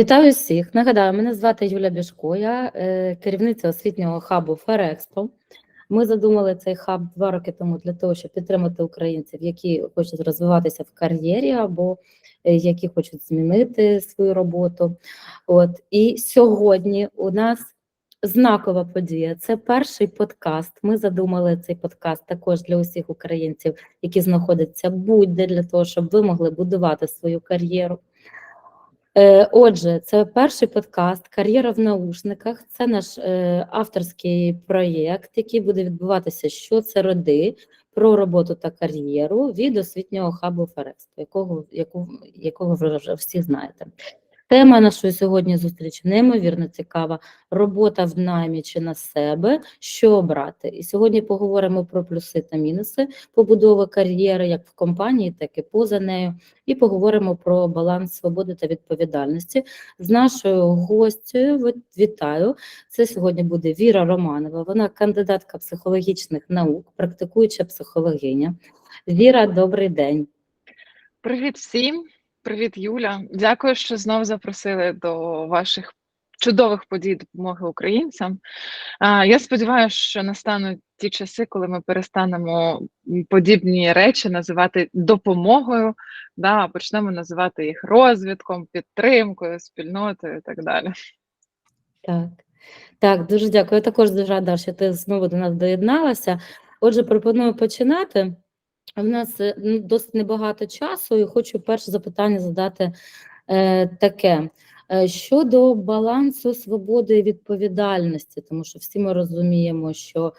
Вітаю всіх. Нагадаю, мене звати Юля Біжко, я е, керівниця освітнього хабу Ферекспо. Ми задумали цей хаб два роки тому для того, щоб підтримати українців, які хочуть розвиватися в кар'єрі або е, які хочуть змінити свою роботу. От і сьогодні у нас знакова подія. Це перший подкаст. Ми задумали цей подкаст також для усіх українців, які знаходяться будь-де для того, щоб ви могли будувати свою кар'єру. Е, Отже, це перший подкаст Кар'єра в наушниках. Це наш е, авторський проєкт, який буде відбуватися щосереди про роботу та кар'єру від освітнього хабу Ферекс, якого, яку, якого ви вже всі знаєте. Тема нашої сьогодні зустрічі неймовірно цікава. Робота в наймі чи на себе, що обрати. І сьогодні поговоримо про плюси та мінуси побудови кар'єри, як в компанії, так і поза нею. І поговоримо про баланс свободи та відповідальності з нашою гостю. Вітаю. Це сьогодні буде Віра Романова. Вона кандидатка психологічних наук, практикуюча психологиня. Віра, добрий день. Привіт всім, привіт, Юля. Дякую, що знов запросили до ваших чудових подій допомоги українцям. Я сподіваюся, що настануть ті часи, коли ми перестанемо подібні речі називати допомогою, да, а почнемо називати їх розвитком, підтримкою, спільнотою і так далі. Так, так, дуже дякую. Я також дуже рада, що ти знову до нас доєдналася. Отже, пропоную починати. У нас е, ну, досить небагато часу, і хочу перше запитання задати е, таке. Е, Щодо балансу свободи і відповідальності, тому що всі ми розуміємо, що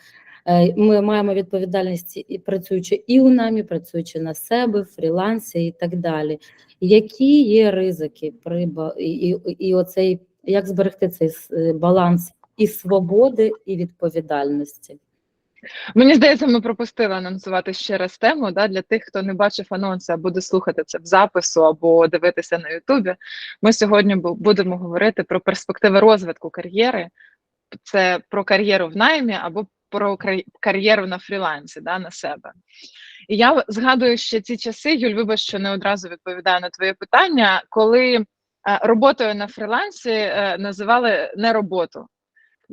е, ми маємо відповідальність працюючи і у намі, працюючи на себе, в фрілансі і так далі. Які є ризики при і, і, і оцей як зберегти цей баланс і свободи, і відповідальності? Мені здається, ми пропустили анонсувати ще раз тему да, для тих, хто не бачив анонсу, а буде слухати це в запису або дивитися на Ютубі. Ми сьогодні будемо говорити про перспективи розвитку кар'єри. Це про кар'єру в наймі або про кар'єру на фрілансі, да, на себе. І я згадую ще ці часи, Юль, вибач, що не одразу відповідаю на твоє питання, коли е, роботою на фрілансі е, називали не роботу.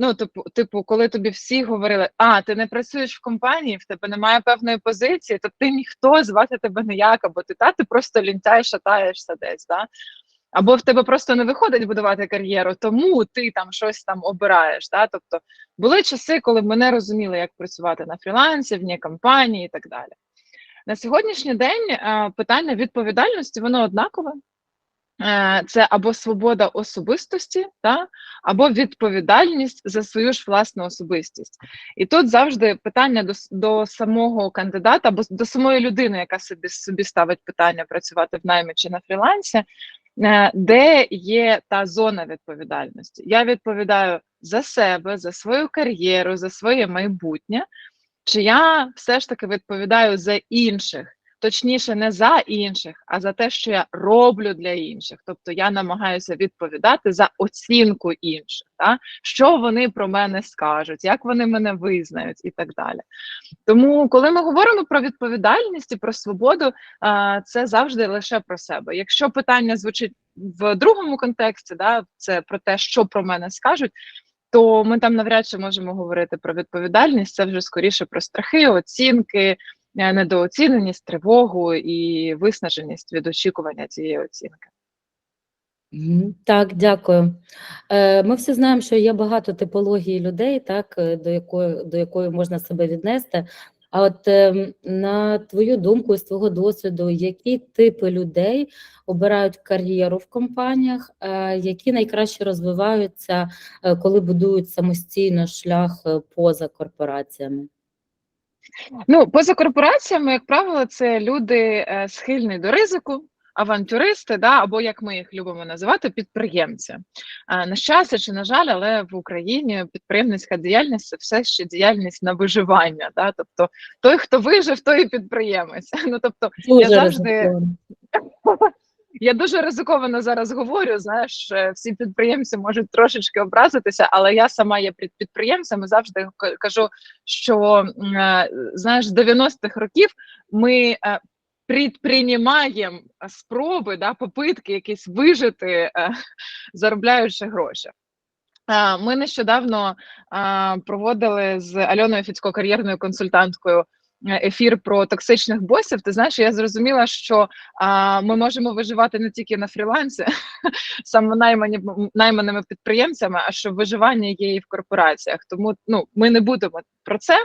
Ну, типу, типу, коли тобі всі говорили, а ти не працюєш в компанії, в тебе немає певної позиції, то ти ніхто звати тебе ніяк, або ти та ти просто лінтяй, шатаєшся десь, да? або в тебе просто не виходить будувати кар'єру, тому ти там щось там обираєш. Да? Тобто були часи, коли ми не розуміли, як працювати на фрілансі, вні компанії і так далі. На сьогоднішній день е, питання відповідальності воно однакове. Е, Це або свобода особистості, та, або відповідальність за свою ж власну особистість. І тут завжди питання до, до самого кандидата, або до самої людини, яка собі, собі ставить питання працювати в наймі чи на фрілансі, е, де є та зона відповідальності. Я відповідаю за себе, за свою кар'єру, за своє майбутнє, чи я все ж таки відповідаю за інших. Точніше, не за інших, а за те, що я роблю для інших. Тобто я намагаюся відповідати за оцінку інших, та? що вони про мене скажуть, як вони мене визнають і так далі. Тому, коли ми говоримо про відповідальність і про свободу, це завжди лише про себе. Якщо питання звучить в другому контексті, да, це про те, що про мене скажуть. То ми там навряд чи можемо говорити про відповідальність. Це вже скоріше про страхи, оцінки, недооціненість, тривогу і виснаженість від очікування цієї оцінки. Так, дякую. Е, Ми всі знаємо, що є багато типологій людей, так, е, до якої, до якої можна себе віднести. А от ем, на твою думку, з твого досвіду, які типи людей обирають кар'єру в компаніях, е, які найкраще розвиваються, е, коли будують самостійно шлях е, поза корпораціями? Ну, поза корпораціями, як правило, це люди е, схильні до ризику, авантюристи, да, або як ми їх любимо називати, підприємці. Е, на щастя чи на жаль, але в Україні підприємницька діяльність це все ще діяльність на виживання. Да? Тобто той, хто вижив, той і підприємець. Ну тобто Дуже завжди- ризиковано. я дуже ризиковано зараз говорю. Знаєш, е, всі підприємці можуть трошечки образитися, але я сама є під- підприємцем і завжди кажу, що е, знаєш, з 90-х років ми е, предприймаємо спроби, да, попитки якісь вижити, заробляючи гроші. Ми нещодавно проводили з Альоною Фіцько, кар'єрною консультанткою, ефір про токсичних босів. Ти знаєш, я зрозуміла, що а, ми можемо виживати не тільки на фрілансі, самонаймані найманими підприємцями, а що виживання є і в корпораціях. Тому ну ми не будемо про це.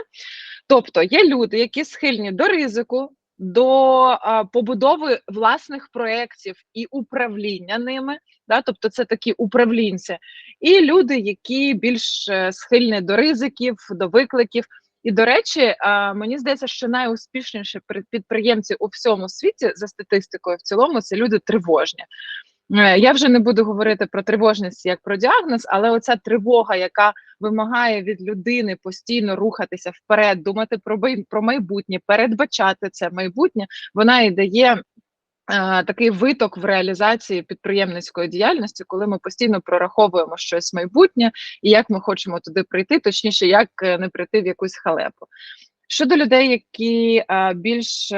Тобто є люди, які схильні до ризику, до а, побудови власних проєктів і управління ними. Да, тобто це такі управлінці, і люди, які більш е, схильні до ризиків, до викликів. І до речі, мені здається, що найуспішніші при- підприємці у всьому світі за статистикою в цілому це люди тривожні. Е, Я вже не буду говорити про тривожність як про діагноз, але оця тривога, яка вимагає від людини постійно рухатися вперед, думати про майбутнє, передбачати це майбутнє, вона і дає. Е, Такий виток в реалізації підприємницької діяльності, коли ми постійно прораховуємо щось майбутнє і як ми хочемо туди прийти, точніше, як е, не прийти в якусь халепу. Щодо людей, які е, більш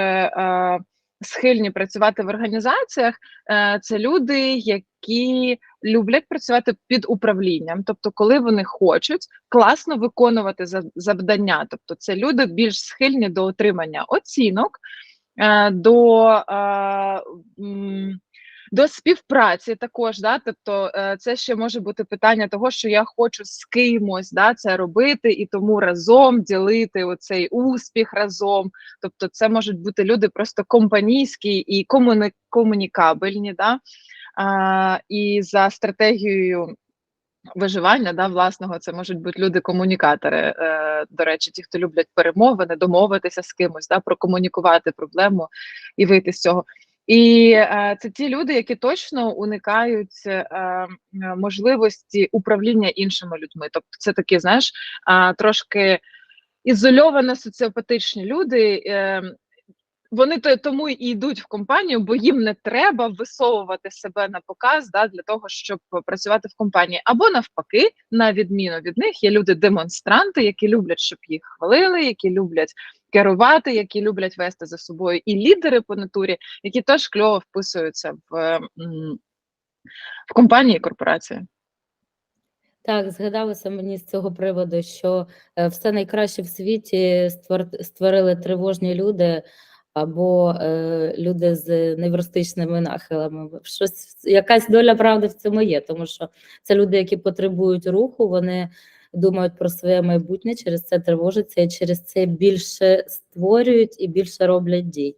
схильні працювати в організаціях, це люди, які люблять працювати під управлінням, тобто, коли вони хочуть класно виконувати за- завдання, тобто це люди більш схильні до отримання оцінок, до, е, до співпраці також, да, тобто е, це ще може бути питання того, що я хочу з кимось да, це робити, і тому разом ділити оцей успіх разом. Тобто, це можуть бути люди просто компанійські і комуни- комунікабельні, да, а, і за стратегією виживання да, власного, це можуть бути люди-комунікатори. Е, до речі, ті, хто люблять перемовини, домовитися з кимось, да, прокомунікувати проблему і вийти з цього. І е, це ті люди, які точно уникають е, можливості управління іншими людьми. Тобто, це такі, знаєш, е, трошки ізольовано соціопатичні люди. Вони то тому і йдуть в компанію, бо їм не треба висовувати себе на показ да, для того, щоб працювати в компанії. Або навпаки, на відміну від них є люди-демонстранти, які люблять, щоб їх хвалили, які люблять керувати, які люблять вести за собою, і лідери по натурі, які теж кльово вписуються в, в компанії корпорації. Так, згадалося мені з цього приводу, що е, все найкраще в світі створ- створили тривожні люди або е, люди з невростичними нахилами. Щось, якась доля правди в цьому є, тому що це люди, які потребують руху, вони думають про своє майбутнє, через це тривожаться і через це більше створюють і більше роблять дій.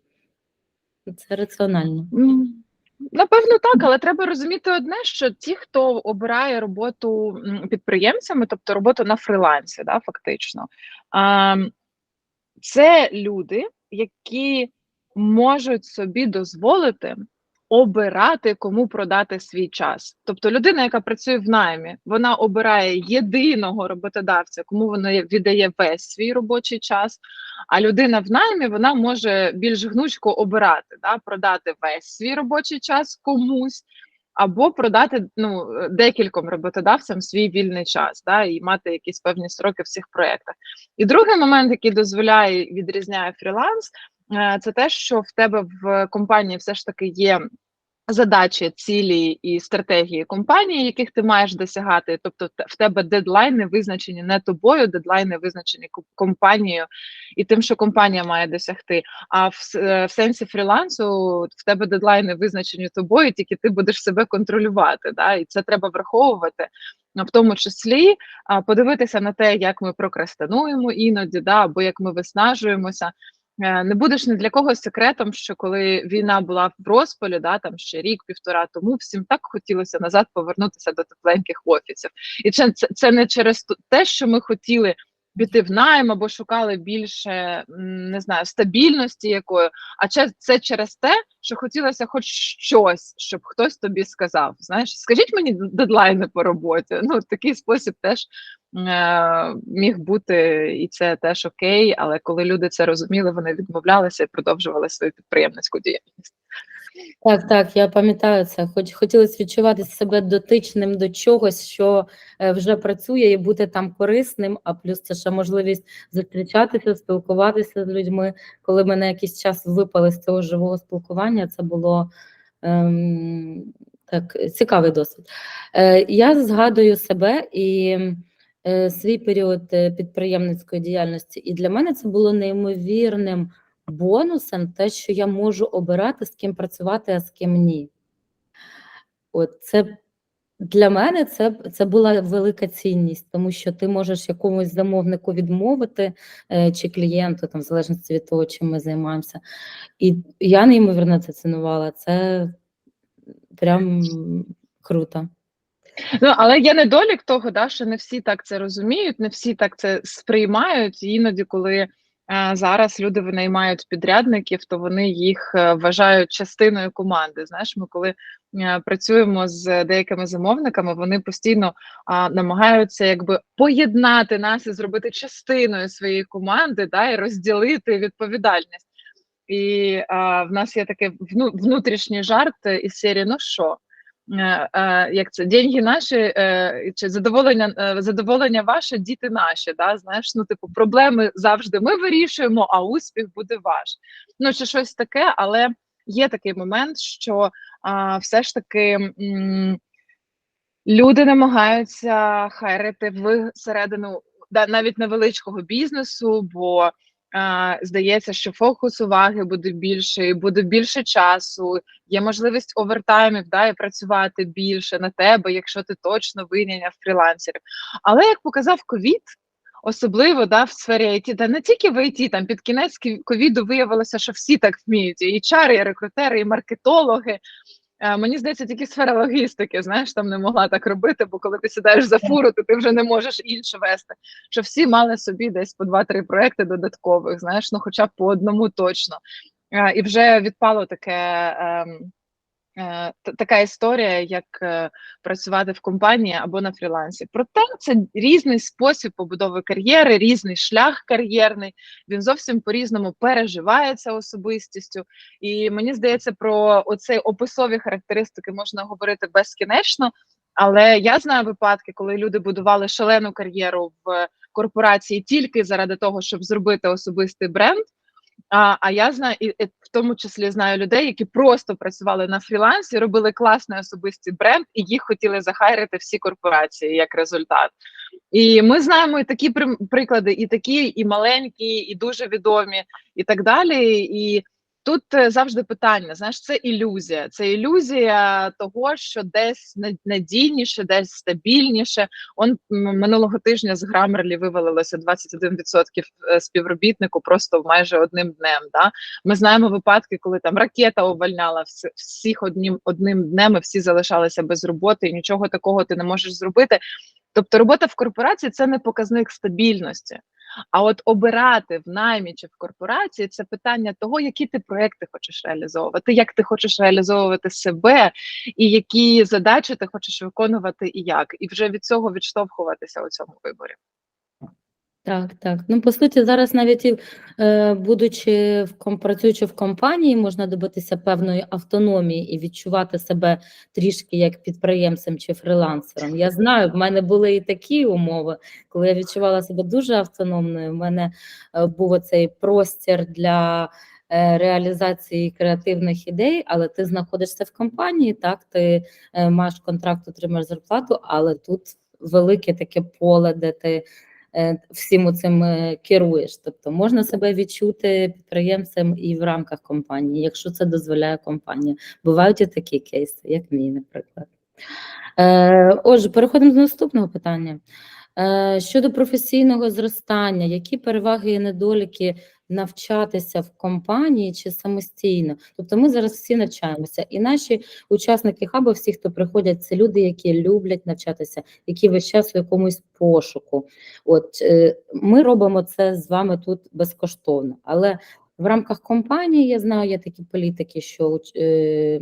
Це раціонально. Напевно, так, але треба розуміти одне, що ті, хто обирає роботу підприємцями, тобто роботу на фрилансі, да, фактично, це люди, які можуть собі дозволити обирати, кому продати свій час. Тобто людина, яка працює в наймі, вона обирає єдиного роботодавця, кому вона віддає весь свій робочий час. А людина в наймі вона може більш гнучко обирати, да, продати весь свій робочий час комусь. Або продати ну декільком роботодавцям свій вільний час, да, і мати якісь певні строки в цих проєктах. І другий момент, який дозволяє відрізняє фріланс, е, це те, що в тебе в компанії все ж таки є задачі, цілі і стратегії компанії, яких ти маєш досягати. Тобто, в тебе дедлайни визначені не тобою, дедлайни визначені компанією і тим, що компанія має досягти. А в, е, в сенсі фрілансу в тебе дедлайни визначені тобою, тільки ти будеш себе контролювати. Да? І це треба враховувати. В тому числі подивитися на те, як ми прокрастинуємо іноді, да, або як ми виснажуємося. Е, Не будеш ні для когось секретом, що коли війна була в розпалі, да, там ще рік-півтора тому, всім так хотілося назад повернутися до тепленьких офісів. І це, це, не через те, що ми хотіли піти в найм або шукали більше не знаю стабільності якої, а це, це через те, що хотілося хоч щось, щоб хтось тобі сказав. Знаєш, скажіть мені дедлайни по роботі. Ну, такий спосіб теж міг бути, і це теж окей. Але коли люди це розуміли, вони відмовлялися і продовжували свою підприємницьку діяльність. Так, так, я пам'ятаю це. Хоч хотілося відчувати себе дотичним до чогось, що е, вже працює, і бути там корисним. А плюс це ще можливість зустрічатися, спілкуватися з людьми. Коли мене якийсь час випали з цього живого спілкування, це було ем, так цікавий досвід. Е, я згадую себе і е, свій період е, підприємницької діяльності, і для мене це було неймовірним бонусом те, що я можу обирати, з ким працювати, а з ким ні. От це для мене це, це була велика цінність, тому що ти можеш якомусь замовнику відмовити е, чи клієнту, там, в залежності від того, чим ми займаємося. І я неймовірно це цінувала. Це прям круто. Ну, але є недолік того, да, що не всі так це розуміють, не всі так це сприймають. Іноді, коли е, зараз люди винаймають підрядників, то вони їх е, вважають частиною команди. Знаєш, ми коли е, працюємо з деякими замовниками, вони постійно а, намагаються якби поєднати нас і зробити частиною своєї команди, да, і розділити відповідальність. І а, в нас є такий вну, внутрішній жарт е, із серії: ну що? Е, е, як це деньги наші, е, чи задоволення задоволення ваше, діти наші. Да? Знаєш, ну типу проблеми завжди ми вирішуємо, а успіх буде ваш. Ну чи щось таке, але є такий момент, що а, все ж таки м, люди намагаються хайрити в середину навіть невеличкого бізнесу, бо здається, що фокус уваги буде більший, буде більше часу, є можливість овертаймів, да, і працювати більше на тебе, якщо ти точно винайняв фрілансерів. Але як показав ковід, особливо да, в сфері IT, та не тільки в IT, там під кінець кі- ковіду виявилося, що всі так вміють, і HR, і рекрутери, і маркетологи. Е, Мені здається, тільки сфера логістики, знаєш, там не могла так робити, бо коли ти сідаєш за фуру, то ти вже не можеш інше вести. Що всі мали собі десь по два-три проекти додаткових, знаєш, ну хоча б по одному точно. Е, І вже відпало таке. Е, Така історія, як е, працювати в компанії або на фрілансі. Проте це різний спосіб побудови кар'єри, різний шлях кар'єрний. Він зовсім по-різному переживається особистістю. І мені здається, про оцей описові характеристики можна говорити безкінечно. Але я знаю випадки, коли люди будували шалену кар'єру в корпорації тільки заради того, щоб зробити особистий бренд. А, а я знаю, і, і в тому числі знаю людей, які просто працювали на фрілансі, робили класний особистий бренд, і їх хотіли захайрити всі корпорації як результат. І ми знаємо і такі приклади, і такі, і маленькі, і дуже відомі, і так далі. І тут е, завжди питання: знаєш, це ілюзія. Це ілюзія того, що десь на- надійніше, десь стабільніше. Он минулого тижня з Grammarly вивалилося 21% е, співробітнику просто майже одним днем. Да? Ми знаємо випадки, коли там ракета увольняла всіх одним одним днем, і всі залишалися без роботи, і нічого такого ти не можеш зробити. Тобто, робота в корпорації це не показник стабільності. А от обирати в наймі чи в корпорації це питання того, які ти проекти хочеш реалізовувати, як ти хочеш реалізовувати себе, і які задачі ти хочеш виконувати, і як, і вже від цього відштовхуватися у цьому виборі. Так, так. Ну, по суті, зараз навіть і е, будучи в ком- працюючи в компанії, можна добитися певної автономії і відчувати себе трішки як підприємцем чи фрилансером. Я знаю, в мене були і такі умови, коли я відчувала себе дуже автономною. В мене е, був оцей простір для е, реалізації креативних ідей, але ти знаходишся в компанії, так, ти е, маєш контракт, отримаєш зарплату, але тут велике таке поле, де ти всім цим керуєш. Тобто можна себе відчути підприємцем і в рамках компанії, якщо це дозволяє компанія. Бувають і такі кейси, як мій, наприклад. Е, Отже, переходимо до наступного питання. Е, Щодо професійного зростання, які переваги і недоліки навчатися в компанії чи самостійно? Тобто ми зараз всі навчаємося, і наші учасники хабу, всі, хто приходять, це люди, які люблять навчатися, які весь час у якомусь пошуку. От е, ми робимо це з вами тут безкоштовно, але в рамках компанії я знаю, є такі політики, що е,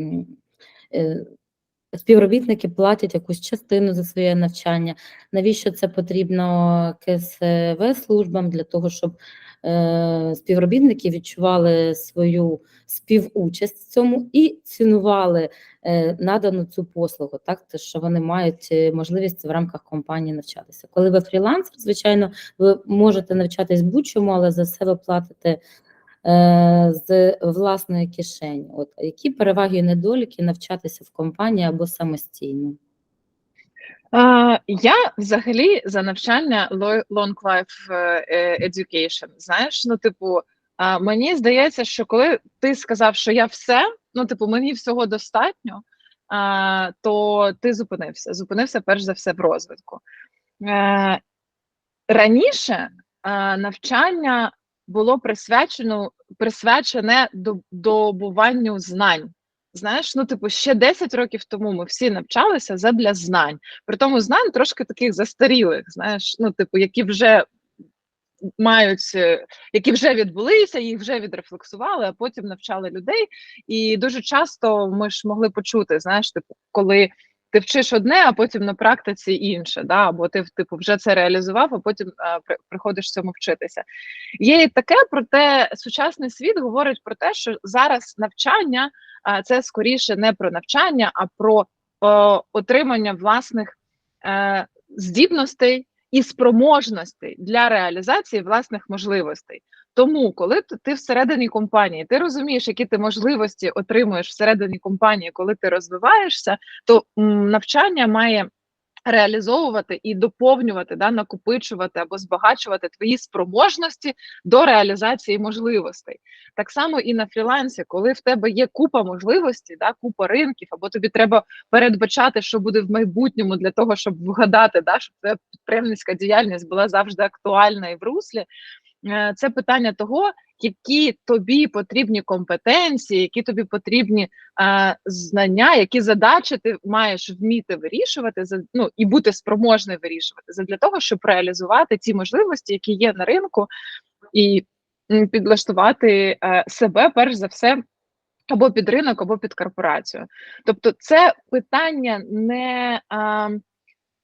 е, співробітники платять якусь частину за своє навчання. Навіщо це потрібно КСВ службам для того, щоб співробітники відчували свою співучасть в цьому і цінували е, надану цю послугу, так те, що вони мають е, можливість в рамках компанії навчатися. Коли ви фрілансер, звичайно, ви можете навчатись будь-чому, але за все ви платите е, з власної кишені. От які переваги і недоліки навчатися в компанії або самостійно? Е, я взагалі за навчання lo- long life е, education. Знаєш, ну, типу, е, мені здається, що коли ти сказав, що я все, ну, типу, мені всього достатньо, е, то ти зупинився. Зупинився перш за все в розвитку. Е, раніше е, навчання було присвячено присвячене добуванню знань. Знаєш, ну типу, ще 10 років тому ми всі навчалися задля знань. При тому знань трошки таких застарілих, знаєш, ну, типу, які вже мають, е, які вже відбулися, їх вже відрефлексували, а потім навчали людей. І дуже часто ми ж могли почути, знаєш, типу, коли ти вчиш одне, а потім на практиці інше, да? або ти типу вже це реалізував, а потім а, при, приходиш цьому вчитися. Є і таке, проте сучасний світ говорить про те, що зараз навчання а, це скоріше не про навчання, а про о, отримання власних е, здібностей і спроможностей для реалізації власних можливостей. Тому, коли ти всередині компанії, ти розумієш, які ти можливості отримуєш всередині компанії, коли ти розвиваєшся, то навчання має реалізовувати і доповнювати, да, накопичувати або збагачувати твої спроможності до реалізації можливостей. Так само і на фрілансі, коли в тебе є купа можливостей, да, купа ринків, або тобі треба передбачати, що буде в майбутньому для того, щоб вгадати, да, щоб твоя підприємницька діяльність була завжди актуальна і в руслі. Е, Це питання того, які тобі потрібні компетенції, які тобі потрібні е, знання, які задачі ти маєш вміти вирішувати ну і бути спроможним вирішувати для того, щоб реалізувати ті можливості, які є на ринку, і підлаштувати е, себе перш за все. Або під ринок, або під корпорацію. Тобто, це питання не а,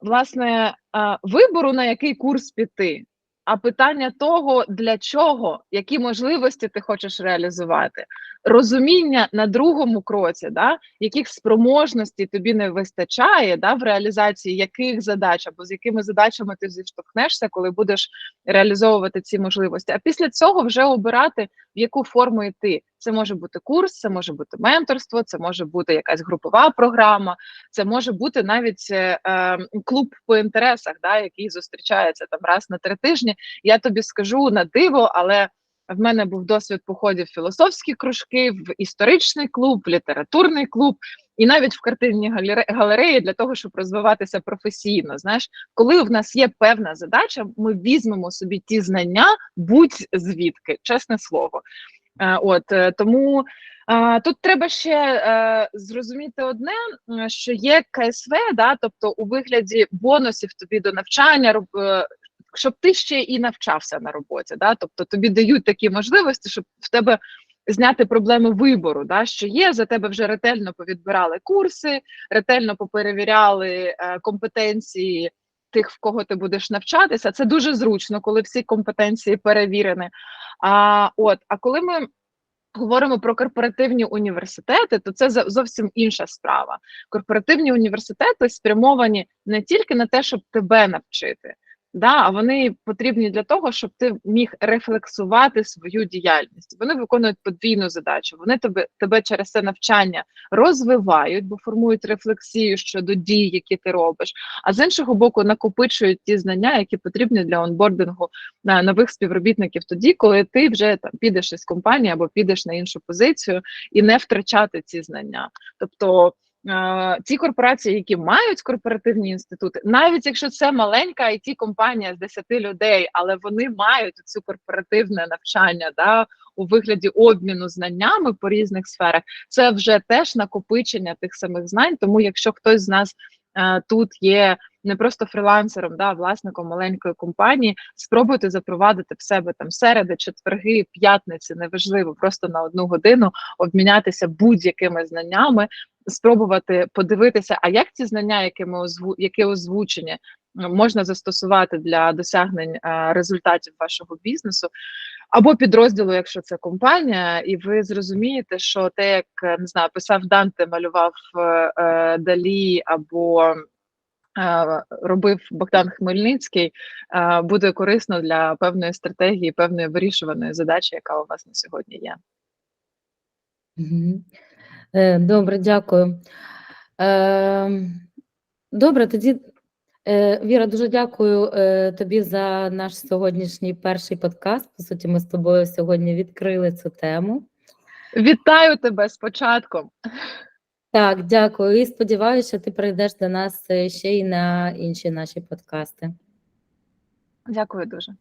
власне а, вибору, на який курс піти, а питання того, для чого, які можливості ти хочеш реалізувати, розуміння на другому кроці, да, яких спроможностей тобі не вистачає да, в реалізації яких задач або з якими задачами ти зіштовхнешся, коли будеш реалізовувати ці можливості. А після цього вже обирати, в яку форму йти. Це може бути курс, це може бути менторство, це може бути якась групова програма, це може бути навіть е, е, клуб по інтересах, да, який зустрічається там раз на три тижні. Я тобі скажу на диво, але в мене був досвід походів в філософські кружки, в історичний клуб, в літературний клуб, і навіть в картинні галереї для того, щоб розвиватися професійно. Знаєш, коли в нас є певна задача, ми візьмемо собі ті знання, будь-звідки, чесне слово. Е, От е, тому е, тут треба ще зрозуміти одне, що є КСВ, да, тобто у вигляді бонусів тобі до навчання, щоб ти ще і навчався на роботі. Да, тобто тобі дають такі можливості, щоб в тебе зняти проблеми вибору, да, що є, за тебе вже ретельно повідбирали курси, ретельно поперевіряли е, компетенції тих, в кого ти будеш навчатися. Це дуже зручно, коли всі компетенції перевірені. А, от, а коли ми говоримо про корпоративні університети, то це зовсім інша справа. Корпоративні університети спрямовані не тільки на те, щоб тебе навчити. Да, а вони потрібні для того, щоб ти міг рефлексувати свою діяльність. Вони виконують подвійну задачу. Вони тебе тебе через це навчання розвивають, бо формують рефлексію щодо дій, які ти робиш. А з іншого боку, накопичують ті знання, які потрібні для онбордингу на нових співробітників тоді, коли ти вже там підеш із компанії або підеш на іншу позицію і не втрачати ці знання. Тобто ті корпорації, які мають корпоративні інститути, навіть якщо це маленька it компанія з 10 людей, але вони мають цю корпоративне навчання да, у вигляді обміну знаннями по різних сферах, це вже теж накопичення тих самих знань. Тому якщо хтось з нас е, тут є не просто фрілансером, да, власником маленької компанії, спробуйте запровадити в себе там середи, четверги, п'ятниці, неважливо, просто на одну годину обмінятися будь-якими знаннями, спробувати подивитися, а як ці знання, які ми озву, які озвучені, можна застосувати для досягнень е, результатів вашого бізнесу. або підрозділу, якщо це компанія, і ви зрозумієте, що те, як е, не знаю, писав Данте, малював е, е, Далі або робив Богдан Хмельницький, буде корисно для певної стратегії, певної вирішуваної задачі, яка у вас на сьогодні є. Е, Добре, дякую. Е, Добре, тоді, е, Віра, дуже дякую тобі за наш сьогоднішній перший подкаст. По суті, ми з тобою сьогодні відкрили цю тему. Вітаю тебе з початком. Так, дякую. І сподіваюся, ти прийдеш до нас е, ще й на інші наші подкасти. Дякую дуже.